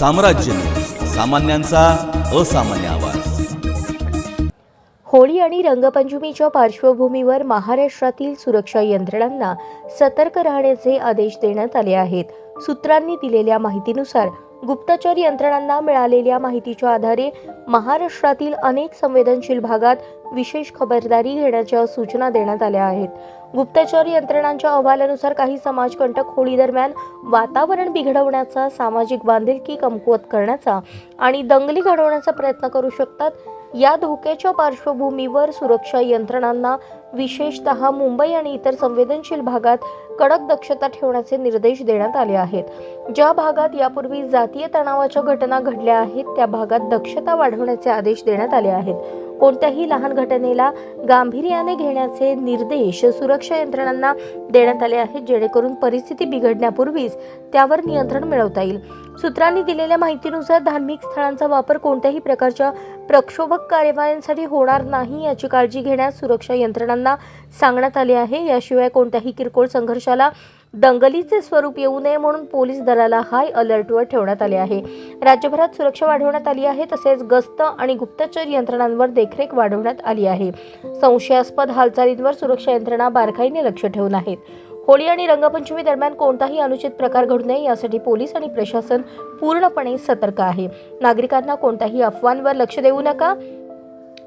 साम्राज्य. सामान्यांचा असामान्य आवाज. होळी आणि रंगपंचमीच्या पार्श्वभूमीवर महाराष्ट्रातील सुरक्षा यंत्रणांना सतर्क राहण्याचे आदेश देण्यात आले आहेत. सूत्रांनी दिलेल्या माहितीनुसार गुप्तचर यंत्रणांना मिळालेल्या माहितीच्या आधारे महाराष्ट्रातील अनेक संवेदनशील भागात विशेष खबरदारी घेण्याच्या सूचना देण्यात आल्या आहेत. गुप्तचर यंत्रणांच्या अहवालानुसार काही समाजकंटक होळी दरम्यान वातावरण बिघडवण्याचा सामाजिक बांधिलकी कमकुवत करण्याचा आणि दंगली घडवण्याचा प्रयत्न करू शकतात या धोक्याच्या पार्श्वभूमीवर सुरक्षा यंत्रणांना विशेषतः मुंबई आणि इतर संवेदनशील भागात कडक दक्षता ठेवण्याचे निर्देश देण्यात आले आहेत. ज्या भागात यापूर्वी जातीय तणावाच्या घटना घडल्या आहेत त्या भागात दक्षता वाढवण्याचे आदेश देण्यात आले आहेत. कोणत्याही लहान घटनेला गांभीर्याने घेण्याचे निर्देश सुरक्षा यंत्रणांना देण्यात आले आहेत जेणेकरून परिस्थिती बिघडण्यापूर्वीच त्यावर नियंत्रण मिळवता येईल. सूत्रांनी दिलेल्या माहितीनुसार धार्मिक स्थळांचा वापर कोणत्याही प्रकारच्या प्रक्षोभक कार्यवायांसाठी होणार नाही याची काळजी घेण्यास सुरक्षा यंत्रणांना सांगण्यात आले आहे. याशिवाय कोणत्याही किरकोळ संघर्षाला दंगलीचे स्वरूप येऊ नये म्हणून पोलीस दलाला हाय अलर्टवर ठेवण्यात आले आहे. राज्यभरात सुरक्षा वाढवण्यात आली आहे तसेच गस्त आणि गुप्तचर यंत्रणांवर देखरेख वाढवण्यात आली आहे. संशयास्पद हालचालींवर सुरक्षा यंत्रणा बारकाईने लक्ष ठेवून आहेत. होळी आणि रंगपंचमी दरम्यान कोणताही अनुचित प्रकार घडू नये यासाठी पोलीस आणि प्रशासन पूर्णपणे सतर्क आहे. नागरिकांना कोणत्याही अफवांवर लक्ष देऊ नका.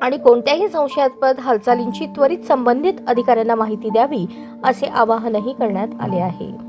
आणि कोणत्याही संशयास्पद हालचालींची त्वरित संबंधित अधिकाऱ्यांना माहिती द्यावी असे आवाहनही करण्यात आले आहे.